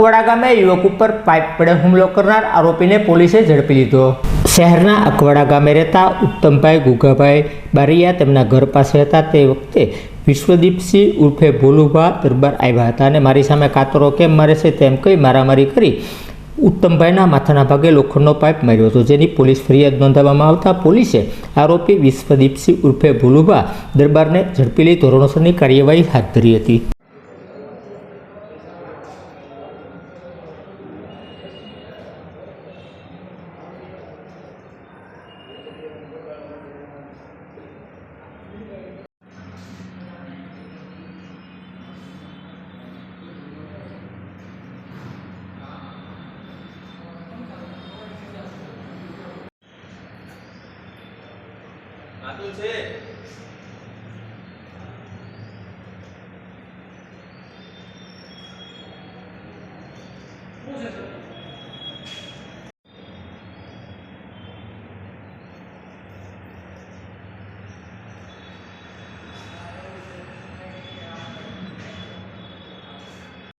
વડા ગામે યુવક ઉપર પાઇપ વડે હુમલો કરનાર આરોપીને પોલીસે ઝડપી લીધો. શહેરના અકવાડા ગામે રહેતા ઉત્તમભાઈ ગુગાભાઈ બારિયા તેમના ઘર પાસે હતા. તે વખતે વિશ્વદીપસિંહ ઉર્ફે ભોલુભા દરબાર આવ્યા હતા અને મારી સામે કાતરો કેમ મારે છે તેમ કહી મારામારી કરી ઉત્તમભાઈના માથાના ભાગે લોખંડનો પાઇપ માર્યો હતો, જેની પોલીસ ફરિયાદ નોંધાવવામાં આવતા પોલીસે આરોપી વિશ્વદીપસિંહ ઉર્ફે ભોલુભા દરબારને ઝડપી લઈ ધોરણસરની કાર્યવાહી હાથ ધરી હતી. આટલું છે. શું છે